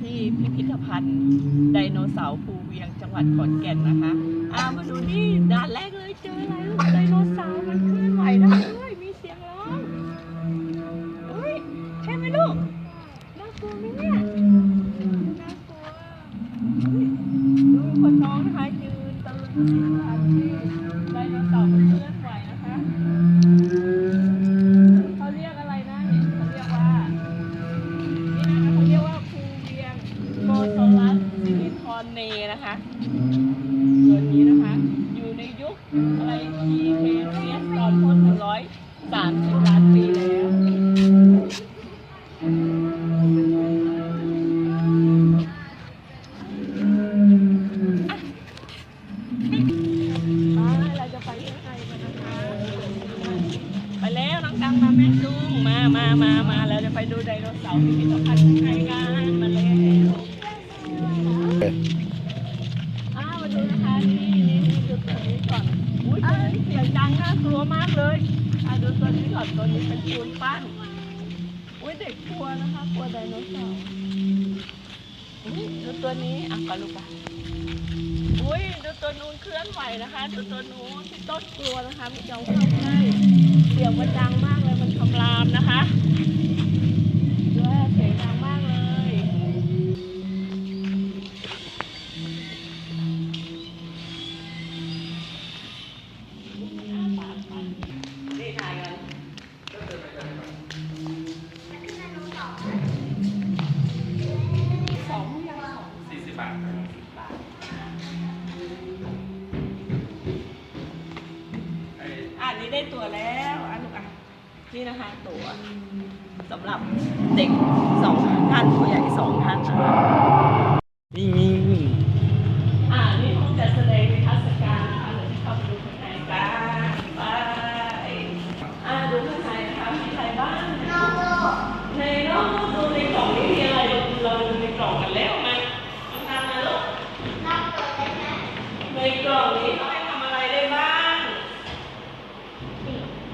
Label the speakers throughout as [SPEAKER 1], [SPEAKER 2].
[SPEAKER 1] ที่พิพิธภัณฑ์ไดโนเสาร์ภูเวียงจังหวัดขอนแก่นนะคะอ่ามาดูนี่ด่านแรกเลยเจออะไรลูกไดโนเสาร์ มาม่จุงมามามามาแล้วจะไปดูไดโนเสาร์พิพิธภัณฑ์ข้างในกันมาแล้วอ้าวมาดูนะคะนี่นี่นี่ดูตัวนี้ก่อนอุ้ยตัวนี้เสียงดังน่ากลัวมากเลยอะดูตัวนี้ก่อนตัวนี้เป็นปูนปั้นอุ้ยเด็กกลัวนะคะกลัวไดโนเสาร์อุ้ยดูตัวนี้อะก่อนลูกไปอุ้ยดูตัวนู้นเคลื่อนไหวนะคะดูตัวนู้นที่ต้นกลัวนะคะมีเจ้าเข้าใกล้เสียงมันดัง นี้
[SPEAKER 2] ได้
[SPEAKER 1] ตัวแล้วอะลูกอะนี่นะคะตัวสำหรับเด็กสองท่านผู้ใหญ่สองท่านนะคะ
[SPEAKER 2] นี่นี่
[SPEAKER 1] อ่านี่ห้องจัดแสดงนิทรรศการนะคะเดี๋ยวเข้าไปดูข้างในกันไปอ่าดูข้างในนะคะมีอะไรบ้างในนอกดูในกล่องนี้มีอะไรเราเราดูในกล่องกันแล้วมาทำงานมาลูกในกล่องนี้เขาให้ทำอะไรได้บ้าง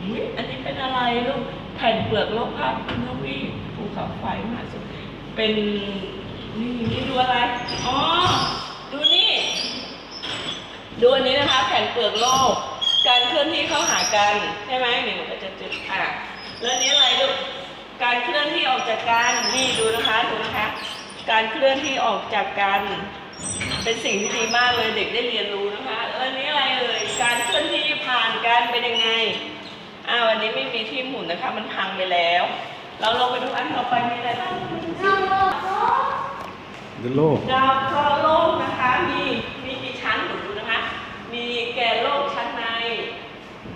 [SPEAKER 1] อุ๊ยอันนี้เป็นอะไร ลูกแผ่นเปลือกโลกภาพนวีภูเขาไฟมหาสุดเป็นนี่นี่ดูอะไร อ๋อ ดูนี่ ดูอันนี้นะคะ แผ่นเปลือกโลก การเคลื่อนที่เข้าหากันใช่ไหมนี่มันก็จะจุดอะแล้วนี้อะไรลูกการเคลื่อนที่ออกจากกันนี่ดูนะคะดูนะคะ การเคลื่อนที่ออกจากกันเป็นสิ่งที่ดีมากเลยเด็กได้เรียนรู้นะคะแล้วอันนี้อะไรเอ่ยการเคลื่อนที่ผ่านกันเป็นยังไง อ้าววันนี้ไม่มีที่หมุนนะคะ มันพังไปแล้ว เราลองไปดูอันต่อไปมีอะไรบ้าง
[SPEAKER 2] ดูโลก
[SPEAKER 1] ดาวเคราะห์โลกนะคะ มีมีกี่ชั้นหนูดูนะคะ มีแกนโลกชั้นใน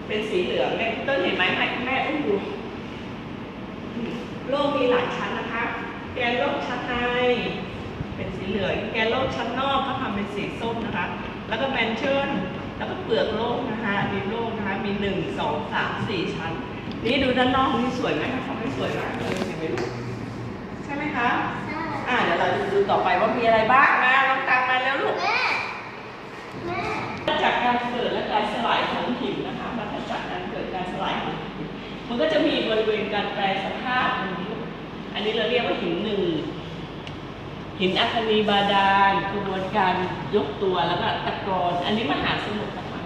[SPEAKER 1] เป็นสีเหลืองแม่ต้นเห็นไหมแม่แม่อุ้มดูโลกมีหลายชั้นนะคะ แกนโลกชั้นในเป็นสีเหลือง แกนโลกชั้นนอกก็ทำเป็นสีส้มนะคะ แล้วก็แมนเชิล แล้วก็เปลือกโลกนะคะมีโลกนะคะมีหนึ่งสองสามสี่ชั้น นี่ดูด้านนอกนี่สวยไหมคะเขาไม่สวยมากเลยเห็นไหมลูกใช่ไหมคะอ่าเดี๋ยวเราจะดูต่อไปว่ามีอะไรบ้างมาลองตามมาแล้วลูกมาจากการเกิดและการสลายของหินนะคะมาจากการเกิดการสลายของหินมันก็จะมีบริเวณการแปรสภาพอันนี้อันนี้เราเรียกว่าหินหนึ่ง หินอัคนีบาดาลกระบวนการยกตัวแล้วก็ตะกอน อันนี้มหาสมุทรนะคะ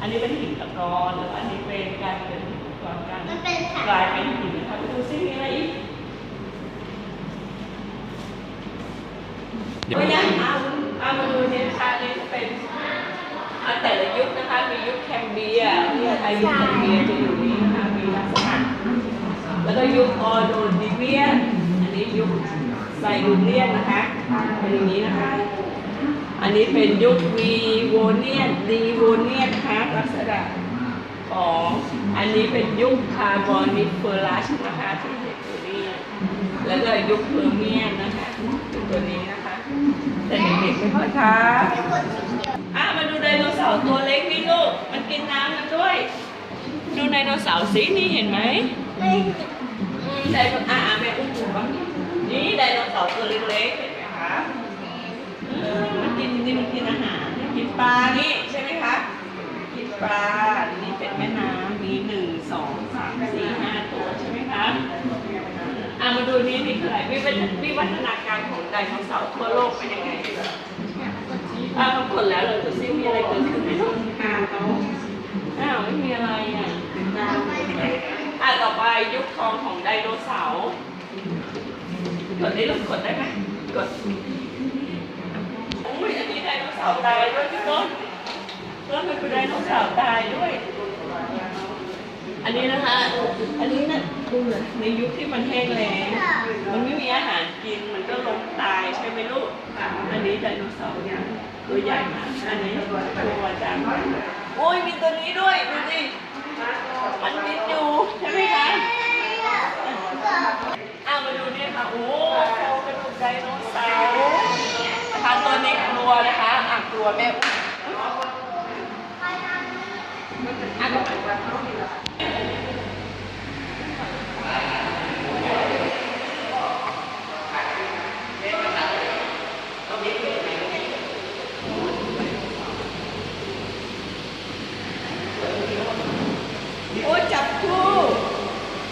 [SPEAKER 1] อันนี้เป็นหินตะกอนแล้วอันนี้เป็นการเป็นหินตะกอนการ
[SPEAKER 3] มันเป็นสัตว์
[SPEAKER 1] กลายเป็นหินนะคะไปดูซิมีอะไรอีก
[SPEAKER 2] เดี๋ยว
[SPEAKER 1] ก็ยังเอาเอามาดูเนี่ยนะคะนี่เป็นอะแต่ละยุคนะคะมียุคแคมเบียที่อายุแคมเบียจะอยู่นี้นะคะมีลักษณะแล้วก็ยุคออโดดิเวียนอันนี้ยุค ไซลูเลียนนะคะเป็นอย่างนี้นะคะ อันนี้เป็นยุควีโวเนียนดีโวเนียนนะคะลักษณะของอันนี้เป็นยุคคาร์บอนิเฟอรัสนะคะที่เห็นอยู่นี่แล้วก็ยุคเพอร์เมียนนะคะเป็นตัวนี้นะคะแต่เด็กๆไม่ค่อยคะอะมาดูไดโนเสาร์ตัวเล็กนี่ลูกมันกินน้ำกันด้วย ดูไดโนเสาร์สินี่เห็นไหมไดโนอะอะแม่อุ้มดูบ้างนี่ไดโนเสาร์ตัวเล็กๆเห็นไหมคะอืมมันกินนี่มันกินอาหารกิน ปลานี่ใช่ไหมคะกินปลานี่เป็นแม่น้ำมีหนึ่งสองสามสี่ห้าตัวใช่ไหมคะอะมามาดูนี่นี่คืออะไรวิวัฒวิวัฒนาการของไดโนเสาร์ทั่วโลกเป็นยังไงอ่าปรากฏแล้วเราจะซิมีอะไรเกิดขึ้นไหมอ้าวไม่มีอะไรอะอะต่อไปยุคทองของไดโนเสาร์กดได้ลูกดได้ไหมกด ดโนเสาร์ตายด้วยพี่ต้นต้นมันเป็นไดโนเสาร์ตายด้วย อันนี้นะคะ อันนี้นะดูเลยในยุคที่มันแห้งแล้งมันไม่มีอาหารกินมันก็ล้มตายใช่ไหมลูก อันนี้ไดโนเสาร์เนี่ยตัวใหญ่มากอันนี้ตัวจังโอ้ยมีตัวนี้ด้วยดูสิมันบินอยู่ใช่ไหมคะอ้าวมาดูนี่ค่ะ โอ้กระดูกไดโนเสาร์นะคะตัว นี้กลัวนะคะอะกลัวแม่อุ้มอะก็โอ้ยจับคู่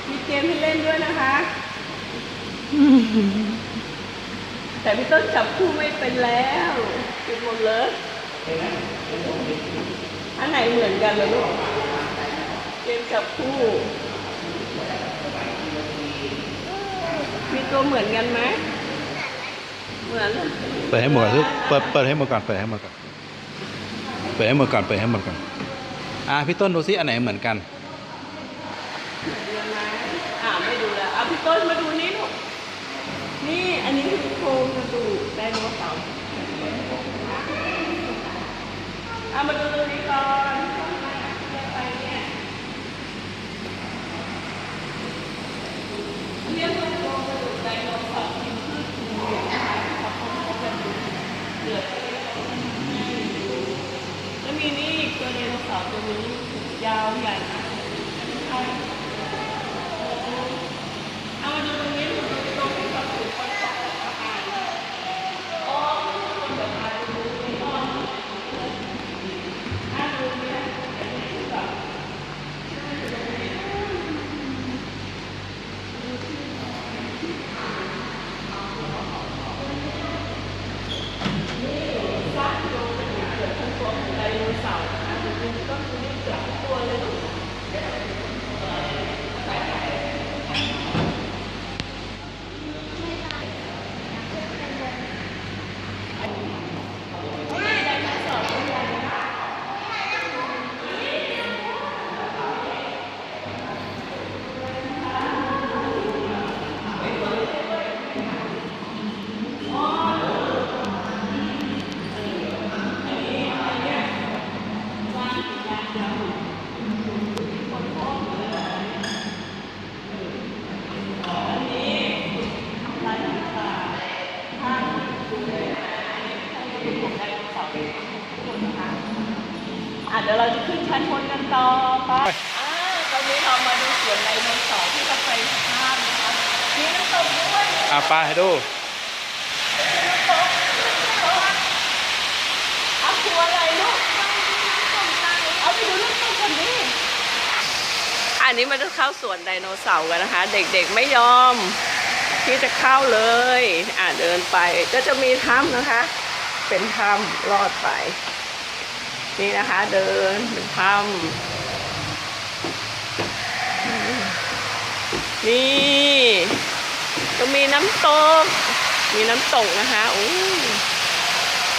[SPEAKER 1] มีเกมให้เล่นด้วยนะคะ แต่พี่ต้นจับคู่ไม่เป็นแล้ว ปิดหมดเลยอันไหนเหมือนกันเลยลูกเกมจับคู่มีตัวเหมือนกันไหมเหมือน
[SPEAKER 2] เปิดให้หมดก่อนสิเปิดเปิดให้หมดก่อนเปิดให้หมดก่อนเปิดให้หมดก่อนเปิดให้หมดก่อนอะพี่ต้นดูซิอันไหนเหมือนกัน
[SPEAKER 1] เดือนไหมอ่าไม่ดูแล้วอะพี่ต้นมาดูนี่ลูกนี่อันนี้คือโครงกระดูกไดโนเสาร์ อะมาดูตรงนี้ก่อนไปเนี่ยอันนี้คือโครงกระดูกไดโนเสาร์ที่พืชกินเนื้อนะคะเขาเขาเป็นเลือดแล้วมีนี่ตัวไดโนเสาร์ตัวนี้ยาวใหญ่มากใช่ เอามาดูตรงนี้ดูตรงที่แบบถูกคนตกอาหารอ๋อคนแบบอาดูนี่อ๋ออ่าดูเนี่ยแบบนี่ซากโดนเกิดทั้งตัวของไดโนเสาร์นะคะจริงๆก็คือนี่เกือบทุกตัวเลยลูก อะเดี๋ยวเราจะขึ้นชั้นบนกันต่อไปอ่าตอนนี้เรามาดูสวนไดโนเสาร์ที่เราไปภาพนะคะมีน้ำตกด้วย
[SPEAKER 2] อะปลาให้ดู
[SPEAKER 1] เอาครัวอะไรลูกเอาดูน้ำตกกันดิอันนี้มันจะเข้าสวนไดโนเสาร์กันนะคะ เด็กๆไม่ยอม ที่จะเข้าเลย อ่าเดินไปก็จะมีถ้ำนะคะ เป็นถ้ำลอดไป นี่นะคะ เดินเป็นถ้ำนี่ มีน้ำตก มีน้ำตกนะคะอู้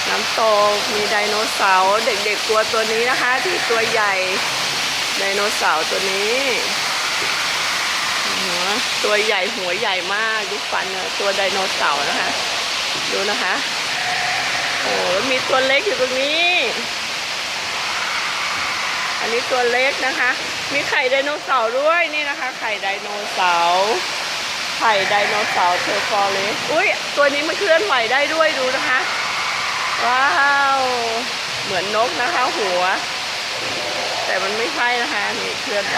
[SPEAKER 1] น้ำตก มีไดโนเสาร์เด็กๆกลัวตัวนี้นะคะ ที่ตัวใหญ่ไดโนเสาร์ตัวนี้หัวตัวใหญ่หัวใหญ่มากดูฟันตัวไดโนเสาร์นะคะ ดูนะคะ โอ้มีตัวเล็กอยู่ตรงนี้ อันนี้ตัวเล็กนะคะ มีไข่ไดโนเสาร์ด้วยนี่นะคะ ไข่ไดโนเสาร์ ไข่ไดโนเสาร์เทอร์ฟอเรสอุ้ยตัวนี้มันเคลื่อนไหวได้ด้วยดูนะคะ ว้าว เหมือนนกนะคะหัว แต่มันไม่ใช่นะคะนี่เคลื่อนไหว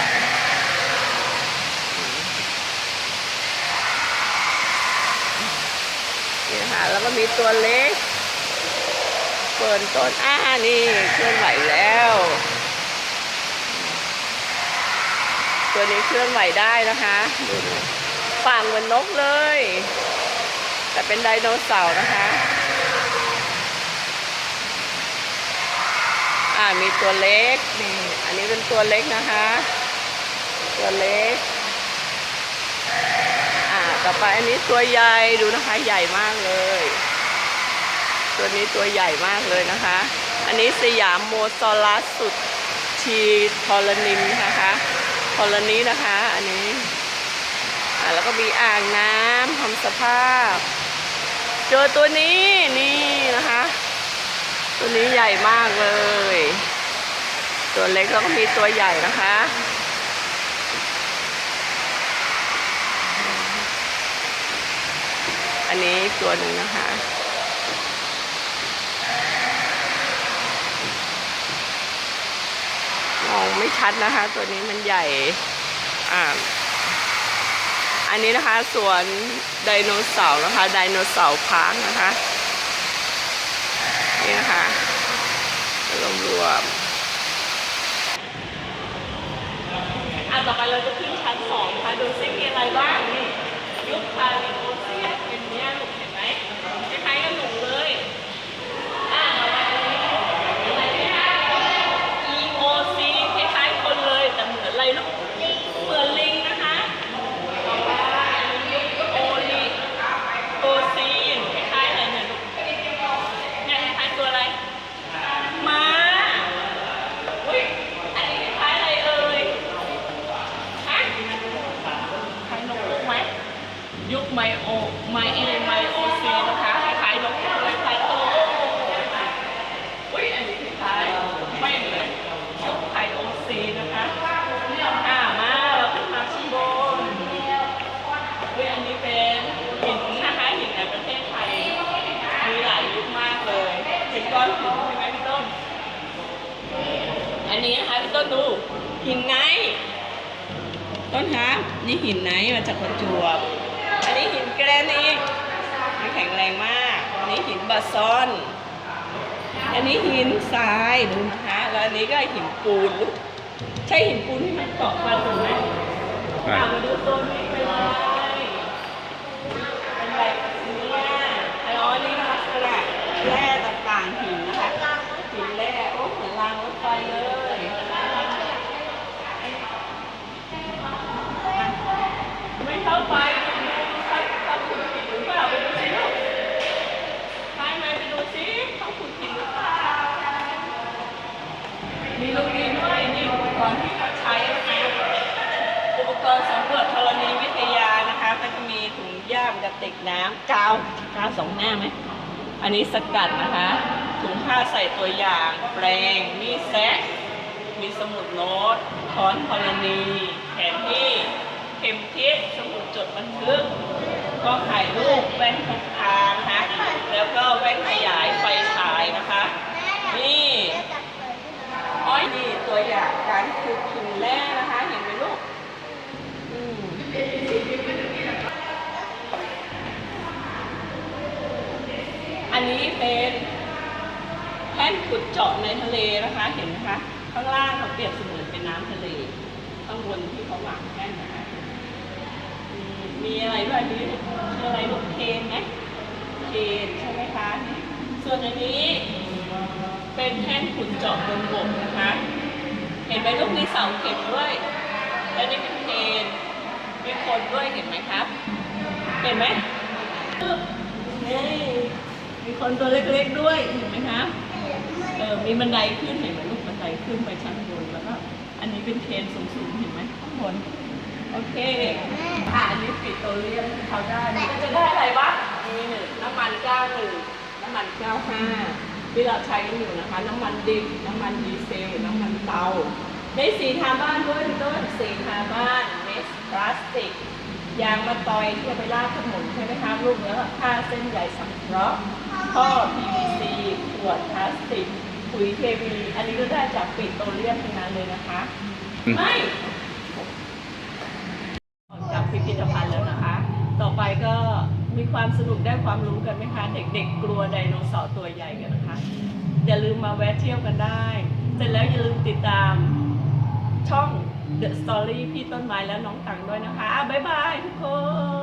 [SPEAKER 1] นี่นะคะแล้วก็มีตัวเล็กเปิดต้นอ้านี่เคลื่อนไหวแล้วตัวนี้เคลื่อนไหวได้นะคะ ดูดู ฝางเหมือนนกเลย แต่เป็นไดโนเสาร์นะคะ อ่ามีตัวเล็กนี่อันนี้เป็นตัวเล็กนะคะ ตัวเล็ก อ่าต่อไปอันนี้ตัวใหญ่ดูนะคะใหญ่มากเลย ตัวนี้ตัวใหญ่มากเลยนะคะ อันนี้สยามโมซอลัสสุดชีทอลนินนะคะทอลนี้นะคะ อันนี้ แล้วก็มีอ่างน้ำทำสภาพ เจอตัวนี้นี่นะคะ ตัวนี้ใหญ่มากเลย ตัวเล็กแล้วก็มีตัวใหญ่นะคะอันนี้ตัวหนึ่งนะคะ มองไม่ชัดนะคะ ตัวนี้มันใหญ่ อ่า อันนี้นะคะสวนไดโนเสาร์นะคะไดโนเสาร์พาร์คนะคะนี่นะคะรวมรวมอะต่อไปเราจะขึ้นชั้นสองค่ะดูซิมีอะไรบ้างนี่ยุคพาลิโอเซียนเป็นเนี่ยลูกเห็นไหมคล้ายๆกับหนูเลยอะต่อไปอันนี้อะไรเนี่ย EOC คล้ายๆคนเลยแต่เหมือนอะไรลูกเหมือนลิงนะคะต่อไปโอลิโอซีนคล้ายๆอะไรเนี่ยลูกเนี่ยคล้ายๆตัวอะไรม้าอุ้ยอันนี้คล้ายๆอะไรเอ่ยฮะคล้ายนกฮูกไหม ยุคไมโอไมเอไมโอซีนะคะคล้ายๆนกฮูกเลยคล้ายๆตัวอุ้ยอันนี้คล้ายๆไม่เหมือนยุคไทยโอซีนะคะอ่ามาเราขึ้นมาข้างบนอุ้ยอันนี้เป็นหินนะคะหินในประเทศไทยมีหลายยุคมากเลยเป็นก้อนหินใช่ไหมพี่ต้นอันนี้นะคะพี่ต้นดูหินไนท์ต้นคะนี่หินไนท์มาจากประจวบ นนี้หินแกรนิตมันแข็งแรงมาก อันนี้หินบาซอน อันนี้หินทรายดูนะคะแล้วอันนี้ก็หินปูนลูกใช่หินปูนที่มันเกาะกันถูกไหม
[SPEAKER 2] ใช่
[SPEAKER 1] อะมาดูตัวนี้เป็นอะไรเป็นแบบนี้อ๋อนี่ลักษณะแร่ต่างๆหินนะคะ หินแร่โอ้เหมือนรางรถไฟเลยไม่เข้าไปดูเขาเขาขุดหินหรือเปล่าไปดูสิลูก ไปไหมไปดูซิเขาขุดหินหรือเปล่า มีลูกดินด้วยนี่อุปกรณ์ที่เขาใช้นะคะอุปกรณ์สำรวจธรณีวิทยานะคะก็จะมีถุงย่ามกระติกน้ำกาวกาวสองหน้าไหม อั นนี้สกัดนะคะถุงผ้าใส่ตัวอย่าง แปรงมีแซะมีสมุดโน้ตค้อนธรณีแผนที่เข็มทิศสมุดจดบันทึก ก็ถ่ายรูปแว่นพกพานะคะแล้วก็แว่นขยายไฟฉายนะคะ นี่อ้อยนี่ตัวอย่างการขุดหินแร่นะคะ เห็นไหมลูกอืม อันนี้เป็นแท่นขุดเจาะในทะเลนะคะ เห็นไหมคะ ข้างล่างเขาเปรียบเสมือนเป็นน้ำทะเล ข้างบนที่เขาวางแท่นนะคะมีอะไรด้วยนี่คืออะไรลูกเคนไหมเคนใช่ไหมคะ ส่วนอันนี้เป็นแท่นขุดเจาะบนบกนะคะ เห็นไหมลูกมีเสาเข็มด้วยและนี่เป็นเคนมีคนด้วยเห็นไหมครับ เห็นไหมนี่ มีคนตัวเล็กๆด้วยเห็นไหมครับเออมีบันไดขึ้นเห็นไหมลูกบันไดขึ้นไปชั้นบนแล้วก็อันนี้เป็นเคนสูงๆเห็นไหมข้างบนโอเคอะอันนี้ปิดโตรเลียมเขาได้ก็จะได้อะไรวะมีหนึ่งน้ำมันเก้าหนึ่งน้ำมันเก้าห้าที่เราใช้กันอยู่นะคะ น้ำมันดิบน้ำมันดีเซล น้ำมันเตา ได้สีทาบ้านด้วยพี่ต้นสีทาบ้านเมสพลาสติก ยางมาตอยที่จะไปลาดถนนใช่ไหมครับลูกแล้วก็ผ้าเส้นใยสังเคราะห์ท่อ PVC ขวดพลาสติกปุ๋ยเคมีอันนี้ก็ได้จากปิโตรเลียมทั้งนั้นเลยนะคะ
[SPEAKER 2] อืม
[SPEAKER 1] ไม่ออกจากพิพิธภัณฑ์แล้วนะคะ ต่อไปก็มีความสนุกได้ความรู้กันไหมคะ เด็กๆกลัวไดโนเสาร์ตัวใหญ่กันนะคะ อย่าลืมมาแวะเที่ยวกันได้ เสร็จแล้วอย่าลืมติดตามช่อง The Story พี่ต้นไม้แล้วน้องตังด้วยนะคะอะบ๊ายบายทุกคน